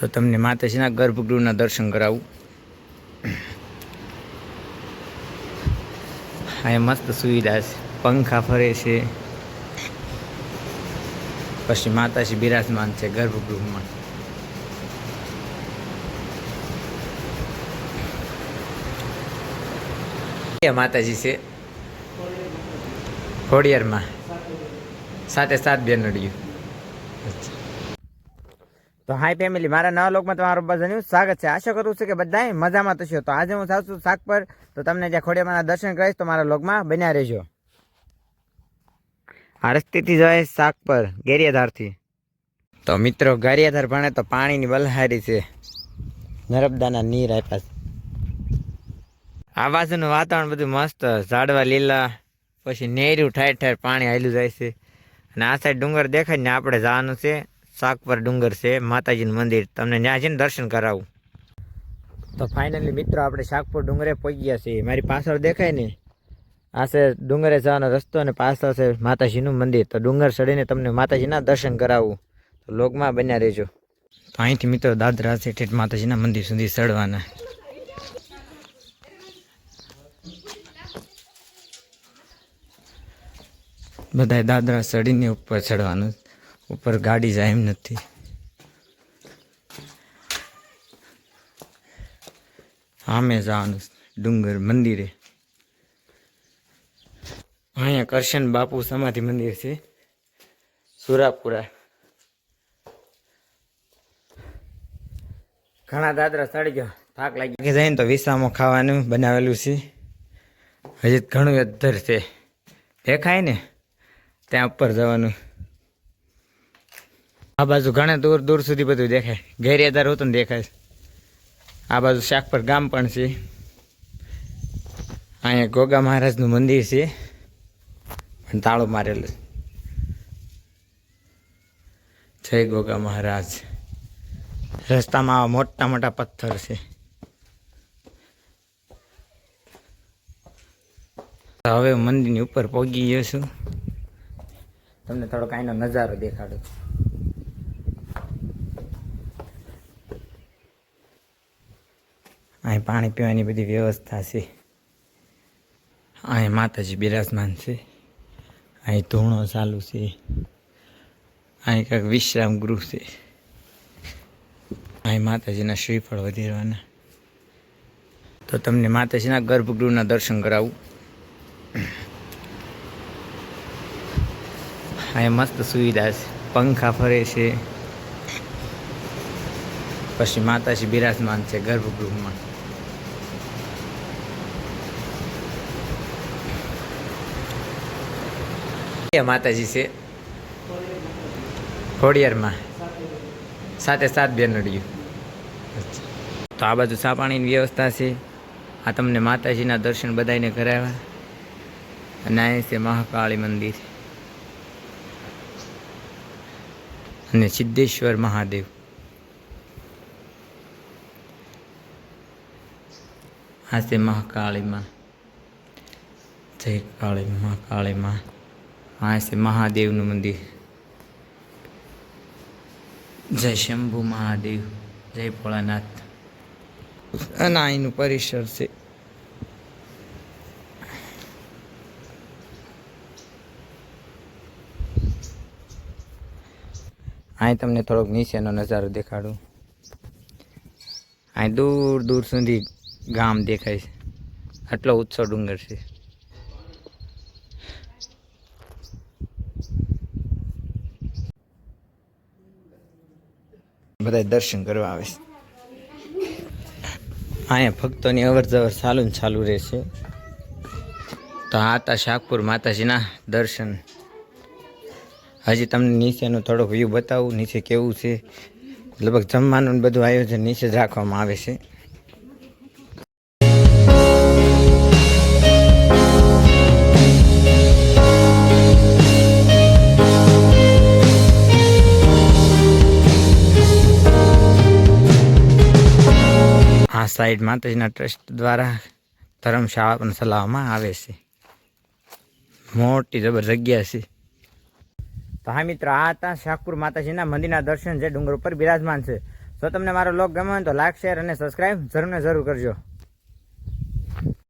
તો તમને માતાજીના ગર્ભગૃહના દર્શન કરાવું. અહીંયા મસ્ત સુવિધા છે. પંખા ફરે છે. પછી માતાજી બિરાજમાન છે ગર્ભગૃહમાં. માતાજી છે? ખોડિયારમાં. સાથે સાત બેનડીયું તો હાય ફેમિલી મારા નવા લોકમાં તમારું બધાનું સ્વાગત છે. આશા કરું છું કે બધાએ મજામાં થશો તો આજે હું છું શાક પર. તો તમને જ્યાં ખોડિયામાના દર્શન કરીશ. તો મારા લોકમાં બન્યા રહેજો. આ રસ્તેથી જાય શાક પર, ગેરિયાધારથી. તો મિત્રો, ગારિયાધાર ભણે તો પાણીની બલહારી છે. નર્મદાના નીર આપ્યા છે. આ બાજુનું વાતાવરણ બધું મસ્ત. ઝાડવા લીલા. પછી નેરું ઠેર ઠેર પાણી હાલ્યું જાય છે. અને આ સાઈડ ડુંગર દેખાય ને આપણે જવાનું છે. શાકપર ડુંગર છે, માતાજીનું મંદિર. તમને ત્યાં જઈને દર્શન કરાવું. તો ફાઇનલી મિત્રો, આપણે શાકપુર ડુંગરે પહોંચી ગયા છીએ. મારી પાછળ દેખાય ને? આ ડુંગરે જવાનો રસ્તો અને પાછળ છે માતાજીનું મંદિર. તો ડુંગર ચડીને તમને માતાજીના દર્શન કરાવું. તો લોકમાં બન્યા રહેજો. તો અહીંથી મિત્રો દાદરા છે, ઠેઠ માતાજીના મંદિર સુધી ચડવાના. બધાય દાદરા ચડીને ઉપર ચડવાનું. ઉપર ગાડી જાય એમ નથી. સામે જવાનું, ડુંગર મંદિરે. અહીંયા કરશન બાપુ સમાધિ મંદિર છે. સુરાપુરા. ઘણા દાદરા ચડી ગયો. થાક લાગી જાય ને તો વિસામો ખાવાનું બનાવેલું છે. હજી ઘણું અધર છે. દેખાય ને? ત્યાં ઉપર જવાનું. આ બાજુ ઘણા દૂર દૂર સુધી બધું દેખાય. ઘેરિયાદાર હોતું ને દેખાય. આ બાજુ શાકપર ગામ પણ છે. અહીંયા ગોગા મહારાજનું મંદિર છે. પણ તાળો મારેલું જય ગોગા મહારાજ. રસ્તામાં આવા મોટા મોટા પથ્થર છે. હવે મંદિરની ઉપર પહોંચી ગયો છું. તમને થોડોક કાંઈનો નજારો દેખાડું અહીં પાણી પીવાની બધી વ્યવસ્થા છે. અહીં માતાજી બિરાજમાન છે. અહીં ધૂણો ચાલુ છે. અહીં કંઈક વિશ્રામ ગૃહ છે. અહીં માતાજીના શ્રીફળ વધેરવાના. તો તમને માતાજીના ગર્ભગૃહના દર્શન કરાવું. અહીંયા મસ્ત સુવિધા છે. પંખા ફરે છે. પછી માતાજી બિરાજમાન છે ગર્ભગૃહમાં. માતાજી છે. ખોડિયારમાં. સાથે સાત બેનડીયું તો આ બાજુ સાપાણીની વ્યવસ્થા છે. આ તમને માતાજીના દર્શન બધાને કરાવ્યા. અને અહીં છે મહાકાળી મંદિર. અને સિદ્ધેશ્વર મહાદેવ. આ છે મહાકાળીમાં. જય કાળી મહાકાળીમાં. આ છે મહાદેવનું મંદિર. જય શંભુ મહાદેવ, જય ભોળાનાથ. અને અહીંનું પરિસર છે. અહીં તમને થોડોક નીચેનો નજારો દેખાડું. અહીં દૂર દૂર સુધી ગામ દેખાય છે. આટલો ઊંચો ડુંગર છે. બધા દર્શન કરવા આવે છે. અહીંયા ભક્તોની અવર જવર ચાલુ ને ચાલુ રહેશે તો આ હતા શાકપુર માતાજીના દર્શન. હજી તમને નીચેનો થોડો વ્યૂ બતાવું, નીચે કેવું છે. લગભગ જમવાનું બધું આયોજન નીચે જ રાખવામાં આવે છે. આ સાઈડ માતાજીના ટ્રસ્ટ દ્વારા ધર્મશાળા પણ ચલાવવામાં આવે છે. મોટી જબર જગ્યા છે. તો હા મિત્ર, આ હતા શાકુર માતાજીના મંદિરના દર્શન જે ડુંગર ઉપર બિરાજમાન છે. જો તમને મારો ગમ્યો હોય તો લાઈક શેર અને સબસ્ક્રાઈબ જરૂર ને જરૂર કરજો.